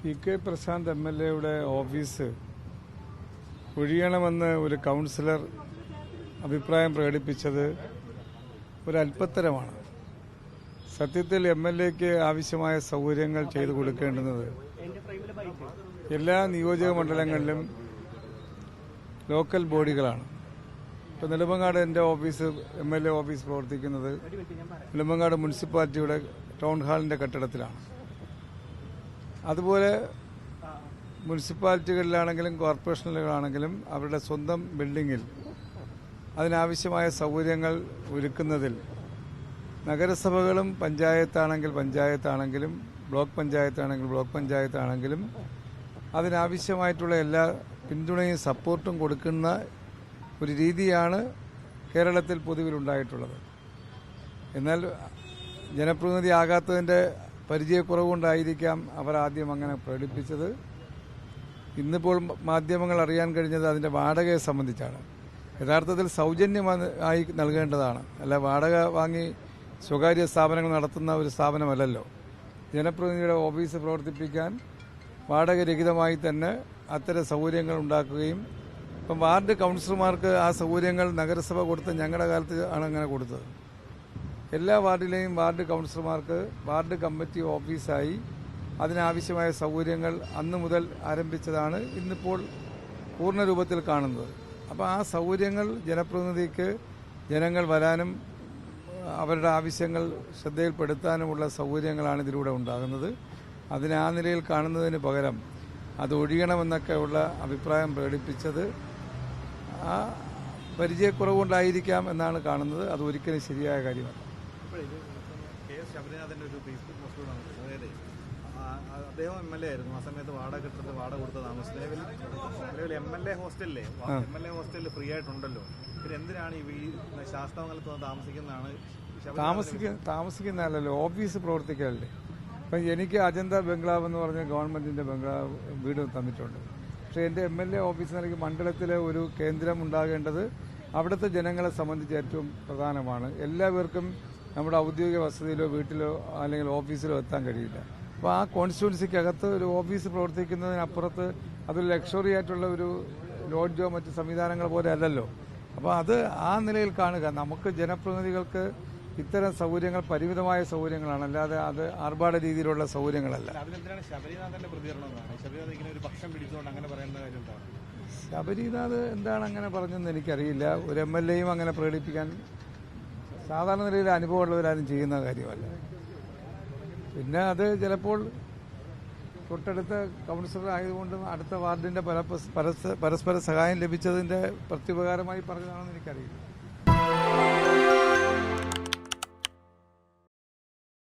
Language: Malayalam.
P K Prashanth M L എയുടെ ഓഫീസ് ഒഴിയണമെന്ന് ഒരു കൗൺസിലർ അഭിപ്രായം പ്രകടിപ്പിച്ചത് ഒരു അല്പത്തരമാണ് സത്യത്തിൽ എം എൽ എക്ക് ആവശ്യമായ സൗകര്യങ്ങൾ ചെയ്തു കൊടുക്കേണ്ടുന്നത് എല്ലാ നിയോജക മണ്ഡലങ്ങളിലും ലോക്കൽ ബോഡികളാണ്. ഇപ്പോൾ നെടുമങ്ങാട് എന്റെ office M L A office പ്രവർത്തിക്കുന്നത് നെടുമങ്ങാട് മുനിസിപ്പാലിറ്റിയുടെ ടൗൺ ഹാളിന്റെ കെട്ടിടത്തിലാണ്. അതുപോലെ മുനിസിപ്പാലിറ്റികളിലാണെങ്കിലും കോർപ്പറേഷനുകളാണെങ്കിലും അവരുടെ സ്വന്തം ബിൽഡിങ്ങിൽ അതിനാവശ്യമായ സൗകര്യങ്ങൾ ഒരുക്കുന്നതിൽ നഗരസഭകളും പഞ്ചായത്താണെങ്കിൽ പഞ്ചായത്താണെങ്കിലും ബ്ലോക്ക് പഞ്ചായത്താണെങ്കിൽ ബ്ലോക്ക് പഞ്ചായത്താണെങ്കിലും അതിനാവശ്യമായിട്ടുള്ള എല്ലാ പിന്തുണയും സപ്പോർട്ടും കൊടുക്കുന്ന ഒരു രീതിയാണ് കേരളത്തിൽ പൊതുവിലുണ്ടായിട്ടുള്ളത് എന്നാൽ ജനപ്രതിനിധി ആകാത്തതിന്റെ പരിചയക്കുറവുകൊണ്ടായിരിക്കാം അവർ ആദ്യം അങ്ങനെ പ്രകടിപ്പിച്ചത്. ഇന്നിപ്പോൾ മാധ്യമങ്ങൾ അറിയാൻ കഴിഞ്ഞത് അതിന്റെ വാടകയെ സംബന്ധിച്ചാണ്. യഥാർത്ഥത്തിൽ സൗജന്യമായി നൽകേണ്ടതാണ്. അല്ല വാടക വാങ്ങി സ്വകാര്യ സ്ഥാപനങ്ങൾ നടത്തുന്ന ഒരു സ്ഥാപനമല്ലല്ലോ. ജനപ്രതിനിധിയുടെ ഓഫീസ് പ്രവർത്തിപ്പിക്കാൻ വാടകരഹിതമായി തന്നെ അത്തരം സൗകര്യങ്ങൾ ഉണ്ടാക്കുകയും ഇപ്പം വാർഡ് കൗൺസിലർമാർക്ക് ആ സൗകര്യങ്ങൾ നഗരസഭ കൊടുത്ത് ഞങ്ങളുടെ കാലത്ത് ആണ് അങ്ങനെ കൊടുത്തത്. എല്ലാ വാർഡിലെയും വാർഡ് കൗൺസിലർമാർക്ക് വാർഡ് കമ്മിറ്റി ഓഫീസായി അതിനാവശ്യമായ സൗകര്യങ്ങൾ അന്ന് മുതൽ ആരംഭിച്ചതാണ് ഇന്നിപ്പോൾ പൂർണ രൂപത്തിൽ കാണുന്നത്. അപ്പോൾ ആ സൗകര്യങ്ങൾ ജനപ്രതിനിധിക്ക് ജനങ്ങൾ വരാനും അവരുടെ ആവശ്യങ്ങൾ ശ്രദ്ധയിൽപ്പെടുത്താനുമുള്ള സൗകര്യങ്ങളാണ് ഇതിലൂടെ ഉണ്ടാകുന്നത്. അതിനെ ആ നിലയിൽ കാണുന്നതിന് പകരം അത് ഒഴിയണമെന്നൊക്കെയുള്ള അഭിപ്രായം പ്രകടിപ്പിച്ചത് ആ പരിചയക്കുറവുകൊണ്ടായിരിക്കാം എന്നാണ് കാണുന്നത്. അത് ഒരിക്കലും ശരിയായ കാര്യമല്ല. ഇത് കെ എസ് ശബരിനാഥന്റെ ഒരു ഫേസ്ബുക്ക് പോസ്റ്റ് വന്നിട്ടുണ്ട്. അദ്ദേഹം എം എൽ എ ആയിരുന്നു. ആ സമയത്ത് വാടക കെട്ടിടത്തിൽ വാടക കൊടുത്ത താമസം നിലവിൽ നിലവിൽ എം എൽ എ ഹോസ്റ്റലിലെ എം എൽ എ ഹോസ്റ്റലിൽ ഫ്രീ ആയിട്ടുണ്ടല്ലോ. പിന്നെ എന്തിനാണ് ഈ ശാസ്താമംഗലത്ത് വന്ന് താമസിക്കുന്നതാണ് താമസിക്ക താമസിക്കുന്നതല്ലല്ലോ ഓഫീസ് പ്രവർത്തിക്കലല്ലേ ഇപ്പം എനിക്ക് അജന്ത ബംഗ്ലാവ് എന്ന് പറഞ്ഞ ഗവൺമെന്റിന്റെ ബംഗ്ലാവ് വീട് തന്നിട്ടുണ്ട്. പക്ഷേ എന്റെ എം എൽ എ ഓഫീസ് നിലയ്ക്ക് മണ്ഡലത്തിലെ ഒരു കേന്ദ്രം ഉണ്ടാകേണ്ടത് അവിടുത്തെ ജനങ്ങളെ സംബന്ധിച്ച് ഏറ്റവും പ്രധാനമാണ്. എല്ലാവർക്കും നമ്മുടെ ഔദ്യോഗിക വസതിയിലോ വീട്ടിലോ അല്ലെങ്കിൽ ഓഫീസിലോ എത്താൻ കഴിയില്ല. അപ്പോൾ ആ കോൺസ്റ്റിറ്റ്യുവൻസിക്കകത്ത് ഒരു ഓഫീസ് പ്രവർത്തിക്കുന്നതിനപ്പുറത്ത് അതൊരു ലക്ഷറി ആയിട്ടുള്ള ഒരു ലോഡ്ജോ മറ്റ് സംവിധാനങ്ങൾ പോലെ അല്ലല്ലോ. അപ്പോൾ അത് ആ നിലയിൽ കാണുക. നമുക്ക് ജനപ്രതിനിധികൾക്ക് ഇത്തരം സൗകര്യങ്ങൾ പരിമിതമായ സൗകര്യങ്ങളാണ്. അല്ലാതെ അത് ആർഭാട രീതിയിലുള്ള സൗകര്യങ്ങളല്ല. ശബരിനാഥ് എന്താണ്? ശബരിനാഥ് എന്താണ് അങ്ങനെ പറഞ്ഞതെന്ന് എനിക്കറിയില്ല. ഒരു എം എൽ എയും അങ്ങനെ പ്രകടിപ്പിക്കാൻ സാധാരണ നിലയിൽ അനുഭവമുള്ളവരാരും ചെയ്യുന്ന കാര്യമല്ല. പിന്നെ അത് ചിലപ്പോൾ തൊട്ടടുത്ത കൗൺസിലർ ആയതുകൊണ്ടും അടുത്ത വാർഡിന്റെ പരസ്പര സഹായം ലഭിച്ചതിന്റെ പ്രത്യുപകാരമായി പറഞ്ഞതാണെന്ന് എനിക്കറിയില്ല.